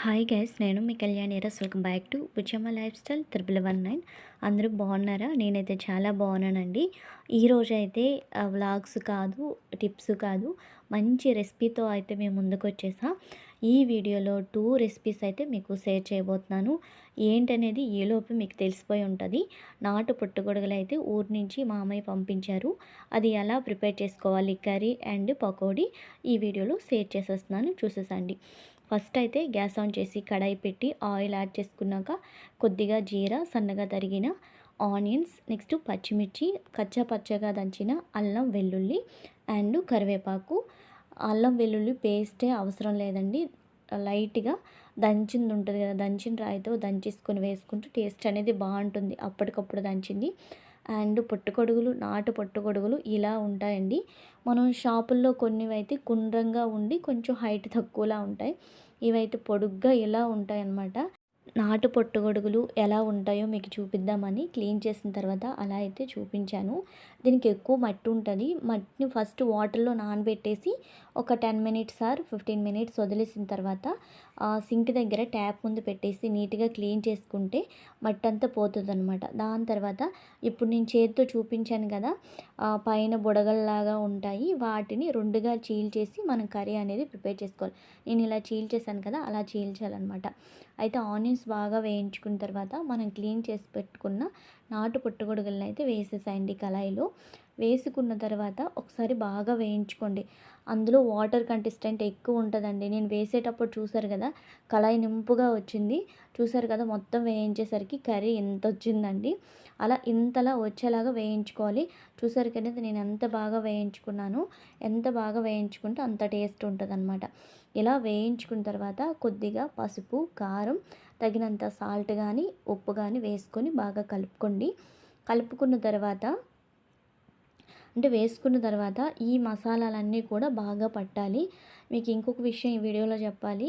Hi guys నేను మీ Kalyani ఎరస్ welcome back to Buchamma lifestyle triple one nine అందరూ బాగున్నారా? నేనైతే చాలా బాగున్నానండి. ఈరోజు అయితే వ్లాగ్స్ కాదు టిప్స్ కాదు మంచి రెసిపీతో అయితే మేము ముందుకు వచ్చేసా. ఈ వీడియోలో టూ రెసిపీస్ అయితే మీకు షేర్ చేయబోతున్నాను. ఏంటనేది ఏలోపు మీకు తెలిసిపోయి ఉంటుంది. నాటు పుట్టగొడుగులు అయితే ఊరి నుంచి మామయ్య పంపించారు. అది ఎలా ప్రిపేర్ చేసుకోవాలి? కర్రీ అండ్ పకోడీ ఈ వీడియోలో షేర్ చేసేస్తున్నాను. చూసేసండి. ఫస్ట్ అయితే గ్యాస్ ఆన్ చేసి కడాయి పెట్టి ఆయిల్ యాడ్ చేసుకున్నాక కొద్దిగా జీరా సన్నగా తరిగిన ఆనియన్స్ నెక్స్ట్ పచ్చిమిర్చి కచ్చా పచ్చగా దంచిన అల్లం వెల్లుల్లి అండ్ కరివేపాకు. అల్లం వెల్లుల్లి పేస్టే అవసరం లేదండి. లైట్గా దంచింది ఉంటుంది కదా దంచిన రాయితో దంచేసుకొని వేసుకుంటూ టేస్ట్ అనేది బాగుంటుంది. అప్పటికప్పుడు దంచింది. అండ్ పొట్టుకొడుగులు నాటు పొట్టుకొడుగులు ఇలా ఉంటాయండి. మనం షాపుల్లో కొన్ని అయితే గుండ్రంగా ఉండి కొంచెం హైట్ తక్కువలా ఉంటాయి. ఇవైతే పొడుగ్గా ఇలా ఉంటాయి అన్నమాట నాటు పొట్టుగొడుగులు ఎలా ఉంటాయో మీకు చూపిద్దామని క్లీన్ చేసిన తర్వాత అలా అయితే చూపించాను. దీనికి ఎక్కువ మట్టి ఉంటుంది మట్టిని ఫస్ట్ వాటర్లో నానబెట్టేసి ఒక ten minutes or fifteen minutes వదిలేసిన తర్వాత సింక్ దగ్గర ట్యాప్ ముందు పెట్టేసి నీట్గా క్లీన్ చేసుకుంటే మట్టి అంతా పోతుంది అనమాట దాని తర్వాత ఇప్పుడు నేను చేతితో చూపించాను కదా పైన బుడగల్లాగా ఉంటాయి. వాటిని రెండుగా చీల్చేసి మనం కర్రీ అనేది ప్రిపేర్ చేసుకోవాలి. నేను ఇలా చీల్చేసాను కదా అలా చీల్చాలన్నమాట. అయితే ఆనియన్స్ బాగా వేయించుకున్న తర్వాత మనం క్లీన్ చేసి పెట్టుకున్న నాటు పుట్టగొడుగులను అయితే వేసేసాయండి కళాయిలో. వేసుకున్న తర్వాత ఒకసారి బాగా వేయించుకోండి. అందులో వాటర్ కంటెస్టెంట్ ఎక్కువ ఉంటుందండి. నేను వేసేటప్పుడు చూసారు కదా కళాయి నింపుగా వచ్చింది. చూసారు కదా మొత్తం వేయించేసరికి కర్రీ ఎంత వచ్చిందండి. అలా ఇంతలా వచ్చేలాగా వేయించుకోవాలి. చూసారు కదా నేను ఎంత బాగా వేయించుకున్నాను ఎంత బాగా వేయించుకుంటే అంత టేస్ట్ ఉంటుంది ఇలా వేయించుకున్న తర్వాత కొద్దిగా పసుపు కారం తగినంత సాల్ట్ కానీ ఉప్పు కానీ వేసుకొని బాగా కలుపుకోండి. కలుపుకున్న తర్వాత అంటే వేసుకున్న తర్వాత ఈ మసాలాలన్నీ కూడా బాగా పట్టాలి. మీకు ఇంకొక విషయం ఈ వీడియోలో చెప్పాలి.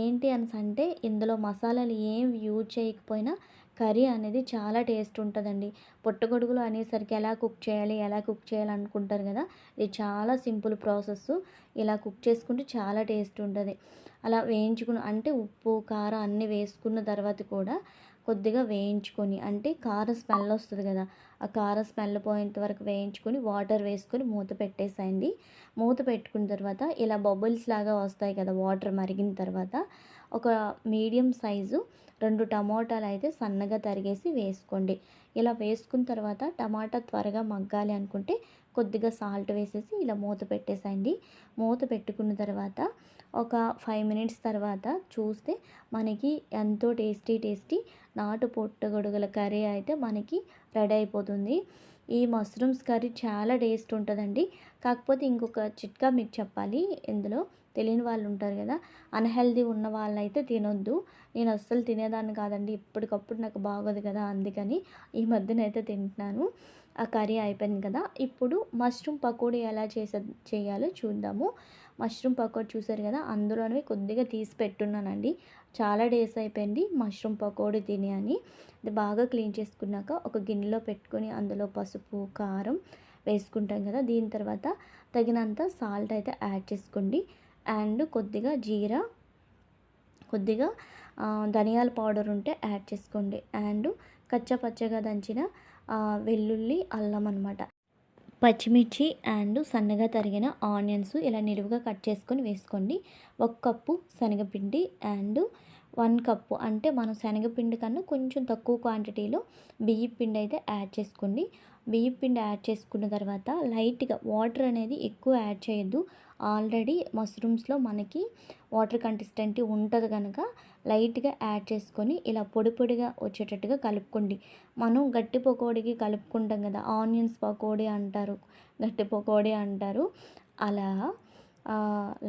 ఏంటి అని అంటే ఇందులో మసాలాలు ఏం యూజ్ చేయకపోయినా కర్రీ అనేది చాలా టేస్ట్ ఉంటుందండి. పుట్టగొడుగులు అనేసరికి ఎలా కుక్ చేయాలి ఎలా కుక్ చేయాలి అనుకుంటారు కదా ఇది చాలా సింపుల్ ప్రాసెస్ ఇలా కుక్ చేసుకుంటే చాలా టేస్ట్ ఉంటుంది. అలా వేయించుకుని అంటే ఉప్పు కారం అన్నీ వేసుకున్న తర్వాత కూడా కొద్దిగా వేయించుకొని అంటే కారం స్మెల్ వస్తుంది కదా ఆ కారం స్మెల్ పోయేంత వరకు వేయించుకొని వాటర్ వేసుకొని మూత పెట్టేసేయండి. మూత పెట్టుకున్న తర్వాత ఇలా బబుల్స్ లాగా వస్తాయి కదా వాటర్ మరిగిన తర్వాత ఒక మీడియం సైజు రెండు టమాటాలు అయితే సన్నగా తరిగేసి వేసుకోండి. ఇలా వేసుకున్న తర్వాత టమాటా త్వరగా మగ్గాలి అనుకుంటే కొద్దిగా సాల్ట్ వేసేసి ఇలా మూత పెట్టేసేయండి మూత పెట్టుకున్న తర్వాత ఒక ఫైవ్ మినిట్స్ తర్వాత చూస్తే మనకి ఎంతో టేస్టీ టేస్టీ నాటు పొట్టగొడుగుల కర్రీ అయితే మనకి రెడీ అయిపోతుంది. ఈ మష్రూమ్స్ కర్రీ చాలా టేస్ట్ ఉంటుందండి. కాకపోతే ఇంకొక చిట్కా మీకు చెప్పాలి. ఇందులో తెలియని వాళ్ళు ఉంటారు కదా అన్హెల్దీ ఉన్న వాళ్ళైతే తినొద్దు. నేను అస్సలు తినేదాన్ని కాదండి. ఇప్పటికప్పుడు నాకు బాగోదు కదా అందుకని ఈ మధ్యన అయితే తింటున్నాను. ఆ కర్రీ అయిపోయింది కదా ఇప్పుడు మష్రూమ్ పకోడీ ఎలా చేసే చేయాలో చూద్దాము. మష్రూమ్ పకోడీ చూసారు కదా అందులోనే కొద్దిగా తీసి పెట్టున్నానండి. చాలా డేస్ అయిపోయింది మష్రూమ్ పకోడీ తిని అని అది బాగా క్లీన్ చేసుకున్నాక ఒక గిన్నెలో పెట్టుకొని అందులో పసుపు కారం వేసుకుంటాం కదా దీని తర్వాత తగినంత సాల్ట్ అయితే యాడ్ చేసుకోండి. అండ్ కొద్దిగా జీరా కొద్దిగా ధనియాల పౌడర్ ఉంటే యాడ్ చేసుకోండి. అండ్ కచ్చపచ్చగా దంచిన వెల్లుల్లి అల్లం అనమాట పచ్చిమిర్చి అండ్ సన్నగా తరిగిన ఆనియన్స్ ఇలా నిలువుగా కట్ చేసుకొని వేసుకోండి. ఒక కప్పు శనగపిండి అండ్ వన్ కప్పు అంటే మనం శనగపిండి కన్నా కొంచెం తక్కువ క్వాంటిటీలో బియ్య పిండి అయితే యాడ్ చేసుకోండి. బియ్యం పిండి యాడ్ చేసుకున్న తర్వాత లైట్గా వాటర్ అనేది ఎక్కువ యాడ్ చేయొద్దు. ఆల్రెడీ మష్రూమ్స్లో మనకి వాటర్ కన్సిస్టెంటీ ఉంటుంది కనుక లైట్గా యాడ్ చేసుకొని ఇలా పొడి పొడిగా వచ్చేటట్టుగా కలుపుకోండి. మనం గట్టి పకోడీకి కలుపుకుంటాం కదా ఆనియన్స్ పకోడీ అంటారు గట్టి పకోడీ అంటారు. అలా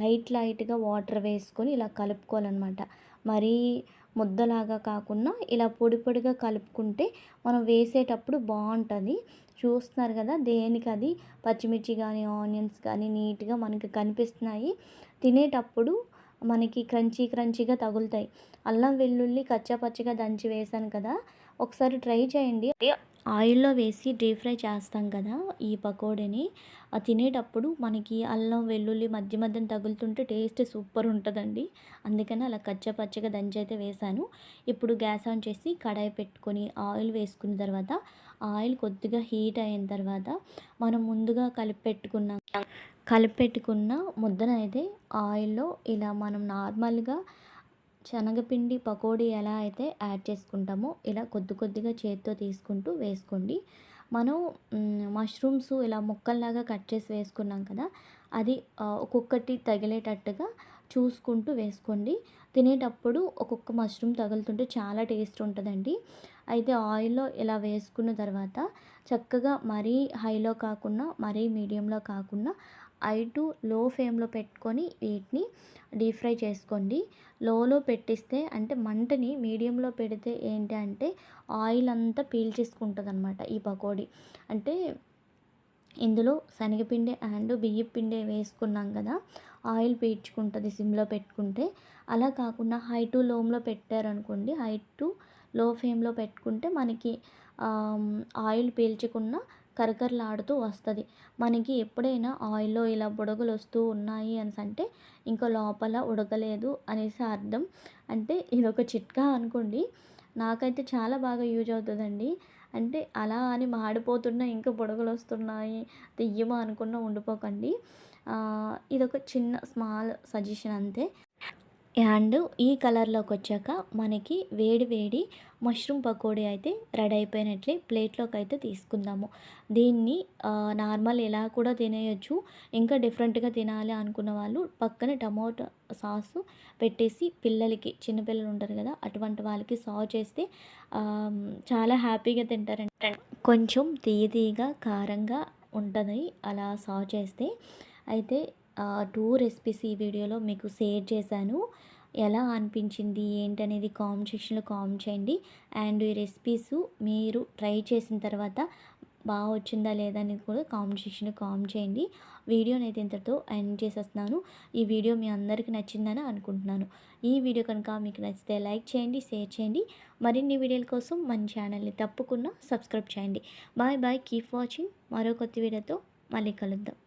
లైట్ లైట్గా వాటర్ వేసుకొని ఇలా కలుపుకోవాలన్నమాట. మరీ ముద్దలాగా కాకుండా ఇలా పొడి పొడిగా కలుపుకుంటే మనం వేసేటప్పుడు బాగుంటుంది. చూస్తున్నారు కదా దేనికి అది పచ్చిమిర్చి కానీ ఆనియన్స్ కానీ నీట్గా మనకి కనిపిస్తున్నాయి. తినేటప్పుడు మనకి క్రంచీ క్రంచీగా తగులుతాయి. అల్లం వెల్లుల్లి కచ్చా పచ్చిగా దంచి వేసాను కదా ఒకసారి ట్రై చేయండి. ఆయిల్లో వేసి డీప్ ఫ్రై చేస్తాం కదా ఈ పకోడీని. తినేటప్పుడు మనకి అల్లం వెల్లుల్లి మధ్య మధ్యన తగులుతుంటే టేస్ట్ సూపర్ ఉంటుందండి. అందుకని అలా కచ్చపచ్చగా దంచి అయితే వేసాను. ఇప్పుడు గ్యాస్ ఆన్ చేసి కడాయి పెట్టుకొని ఆయిల్ వేసుకున్న తర్వాత ఆయిల్ కొద్దిగా హీట్ అయిన తర్వాత మనం ముందుగా కలిపి పెట్టుకున్న కలిపి ముద్దనైతే ఆయిల్లో ఇలా మనం నార్మల్గా శనగపిండి పకోడీ ఎలా అయితే యాడ్ చేసుకుంటామో ఇలా కొద్ది కొద్దిగా చేతితో తీసుకుంటూ వేసుకోండి. మనం మష్రూమ్స్ ఇలా ముక్కల్లాగా కట్ చేసి వేసుకున్నాం కదా అది ఒక్కొక్కటి తగిలేటట్టుగా చూసుకుంటూ వేసుకోండి. తినేటప్పుడు ఒక్కొక్క మష్రూమ్ తగులుతుంటే చాలా టేస్ట్ ఉంటుందండి. అయితే ఆయిల్లో ఇలా వేసుకున్న తర్వాత చక్కగా మరీ హైలో కాకుండా మరీ మీడియంలో కాకుండా ఐ టు లో ఫ్లేమ్లో పెట్టుకొని వీటిని డీప్ ఫ్రై చేసుకోండి. లోలో పెట్టిస్తే అంటే మంటని మీడియంలో పెడితే ఏంటి అంటే ఆయిల్ అంతా పీల్చేసుకుంటుంది అనమాట ఈ పకోడీ. అంటే ఇందులో శనగపిండి అండ్ బియ్యం పిండి వేసుకున్నాం కదా ఆయిల్ పీల్చుకుంటుంది సిమ్లో పెట్టుకుంటే. అలా కాకుండా హై టు లోమ్లో పెట్టారనుకోండి హై టు లో ఫ్లేమ్లో పెట్టుకుంటే మనకి ఆయిల్ పీల్చకుండా కరకరలాడుతూ వస్తుంది. మనకి ఎప్పుడైనా ఆయిల్లో ఇలా బుడగలు వస్తూ ఉన్నాయి అని అంటే ఇంకా లోపల ఉడకలేదు అనేసి అర్థం. అంటే ఇది ఒక చిట్కా అనుకోండి. నాకైతే చాలా బాగా యూజ్ అవుతుందండి. అంటే అలా అని మాడిపోతున్నా ఇంకా బుడగలు వస్తున్నాయి తెయ్యమా అనుకున్న ఉండిపోకండి. ఇదొక చిన్న స్మాల్ సజెషన్ అంతే. అండ్ ఈ కలర్లోకి వచ్చాక మనకి వేడి వేడి మష్రూమ్ పకోడీ అయితే రెడీ అయిపోయినట్లే ప్లేట్లోకి అయితే తీసుకుందాము. దీన్ని నార్మల్ ఎలా కూడా తినేయచ్చు ఇంకా డిఫరెంట్గా తినాలి అనుకున్న వాళ్ళు పక్కన టమోటా సాసు పెట్టేసి పిల్లలకి చిన్నపిల్లలు ఉంటారు కదా అటువంటి వాళ్ళకి సాగు చేస్తే చాలా హ్యాపీగా తింటారంటే కొంచెం తీయ తీయగా కారంగా ఉంటుంది అలా సాగు చేస్తే అయితే టూ రెసిపీస్ ఈ వీడియోలో మీకు షేర్ చేశాను. ఎలా అనిపించింది ఏంటనేది కామెంట్ సెక్షన్లో కామెంట్ చేయండి. అండ్ ఈ రెసిపీస్ మీరు ట్రై చేసిన తర్వాత బాగా వచ్చిందా లేదా అనేది కూడా కామెంట్ సెక్షన్లో కామెంట్ చేయండి. వీడియోని అయితే ఇంతటితో ఎండ్ చేసేస్తున్నాను. ఈ వీడియో మీ అందరికీ నచ్చిందని అనుకుంటున్నాను. ఈ వీడియో కనుక మీకు నచ్చితే లైక్ చేయండి షేర్ చేయండి. మరిన్ని వీడియోల కోసం మన ఛానల్ని తప్పకుండా సబ్స్క్రైబ్ చేయండి. Bye bye keep watching. మరో కొత్త వీడియోతో మళ్ళీ కలుద్దాం.